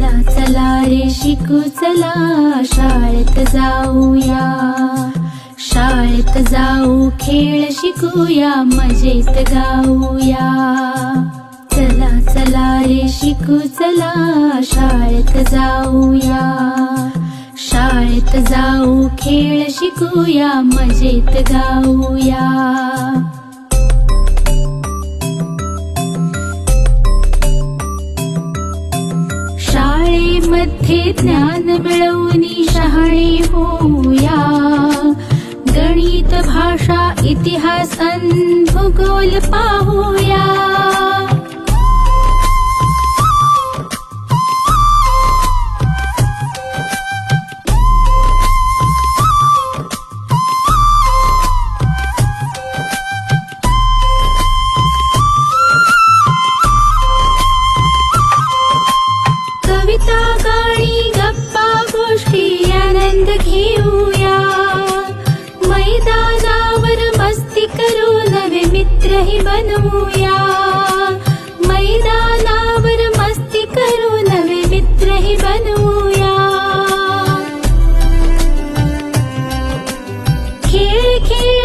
चला चला रे शिकू चला. शाळेत जाऊया. शाळेत जाऊ खेळ शिकूया मजेत गाऊया. चला चला रे शिकू चला. शाळेत जाऊया. शाळेत जाऊ खेळ शिकूया मजेत गाऊया. मध्ये ज्ञान मिळवून शहाणे होऊया. गणित भाषा इतिहास भूगोल पाहूया. मस्ति करो नवे मित्र हि बनूया। मैदावन मस्ति करो न वे बनूया। हि बनोया